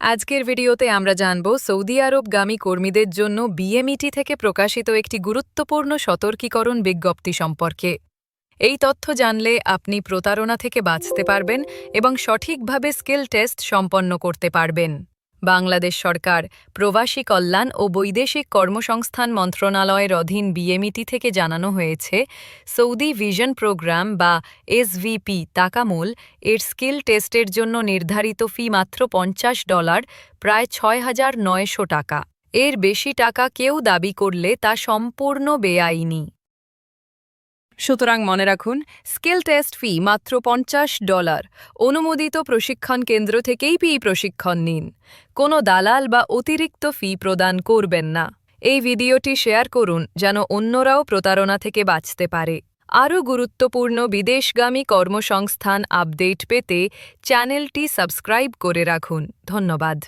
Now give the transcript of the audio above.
আজকের ভিডিওতে আমরা জানব সৌদি আরব গামী কর্মীদের জন্য বিএমইটি থেকে প্রকাশিত একটি গুরুত্বপূর্ণ সতর্কীকরণ বিজ্ঞপ্তি সম্পর্কে। এই তথ্য জানলে আপনি প্রতারণা থেকে বাঁচতে পারবেন এবং সঠিকভাবে স্কিল টেস্ট সম্পন্ন করতে পারবেন। বাংলাদেশ সরকার, প্রবাসী কল্যাণ ও বৈদেশিক কর্মসংস্থান মন্ত্রণালয়ের অধীন বিএমইটি থেকে জানানো হয়েছে, সৌদি ভিশন প্রোগ্রাম বা এসভিপি তাকামুল এর স্কিল টেস্টের জন্য নির্ধারিত ফি মাত্র পঞ্চাশ ডলার, প্রায় ছয় হাজার নয়শো টাকা। এর বেশি টাকা কেউ দাবি করলে তা সম্পূর্ণ বেআইনি। সুতরাং মনে রাখুন, স্কিল টেস্ট ফি মাত্র পঞ্চাশ ডলার। অনুমোদিত প্রশিক্ষণ কেন্দ্র থেকেই পি প্রশিক্ষণ নিন। কোনো দালাল বা অতিরিক্ত ফি প্রদান করবেন না। এই ভিডিওটি শেয়ার করুন যেন অন্যরাও প্রতারণা থেকে বাঁচতে পারে। আরও গুরুত্বপূর্ণ বিদেশগামী কর্মসংস্থান আপডেট পেতে চ্যানেলটি সাবস্ক্রাইব করে রাখুন। ধন্যবাদ।